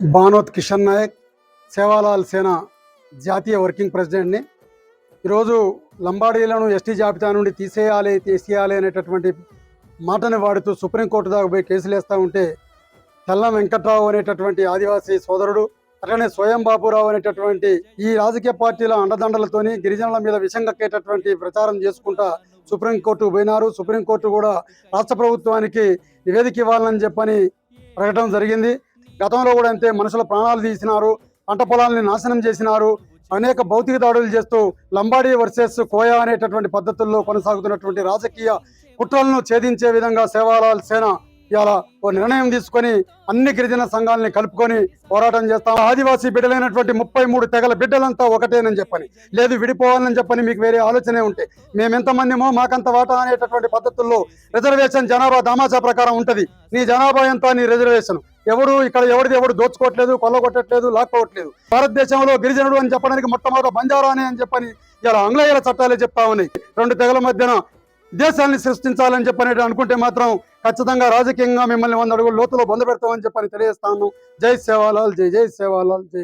భానోత్ కిషన్ నాయక్ సేవాలాల్ సేన జాతీయ వర్కింగ్ ప్రెసిడెంట్ని. ఈరోజు లంబాడీలను ఎస్టీ జాబితా నుండి తీసేయాలి తీసేయాలి అనేటటువంటి మాటని వాడుతూ సుప్రీంకోర్టు దాకా పోయి కేసులు వేస్తూ ఉంటే తెల్ల వెంకట్రావు అనేటటువంటి ఆదివాసీ సోదరుడు అట్లనే స్వయం బాబురావు అనేటటువంటి ఈ రాజకీయ పార్టీల అండదండలతోని గిరిజనుల మీద విషం కక్కేటటువంటి ప్రచారం చేసుకుంటా సుప్రీంకోర్టు పోయినారు. సుప్రీంకోర్టు కూడా రాష్ట్ర ప్రభుత్వానికి నివేదిక ఇవ్వాలని చెప్పని ప్రకటన జరిగింది. గతంలో కూడా అంతే మనుషుల ప్రాణాలు తీసినారు పంట పొలాలని నాశనం చేసినారు అనేక భౌతిక దాడులు చేస్తూ లంబాడీ వర్సెస్ కోయా అనేటటువంటి పద్ధతుల్లో కొనసాగుతున్నటువంటి రాజకీయ కుట్రలను ఛేదించే విధంగా సేవాలాల్ సేన ఇలా ఓ నిర్ణయం తీసుకొని అన్ని గిరిజన సంఘాలని కలుపుకొని పోరాటం చేస్తాం ఆదివాసీ బిడ్డలైనటువంటి ముప్పై మూడు తెగల బిడ్డలంతా ఒకటేనని చెప్పని లేదు విడిపోవాలని చెప్పని మీకు వేరే ఆలోచనే ఉంటే మేమెంతమందిమో మాకంత వాటా అనేటటువంటి పద్ధతుల్లో రిజర్వేషన్ జనాభా దామాచా ప్రకారం ఉంటుంది. నీ జనాభా ఎంత నీ రిజర్వేషన్. ఎవరు ఇక్కడ ఎవరిది ఎవరు దోచుకోవట్లేదు కొల్లగొట్టట్లేదు లాక్కోవట్లేదు. భారతదేశంలో గిరిజనుడు అని చెప్పడానికి మొట్టమొదటి బంజారానే అని చెప్పని ఇలా ఆంగ్లేయుల చట్టాలే చెప్తా ఉన్నాయి. రెండు తెగల మధ్యన దేశాన్ని సృష్టించాలని చెప్పని అనుకుంటే మాత్రం ఖచ్చితంగా రాజకీయంగా మిమ్మల్ని వంద అడుగులు లోతులో బంధ పెడతామని చెప్పని తెలియజేస్తాను జై సేవాలాల్ జై జై సేవాలాల్ జై.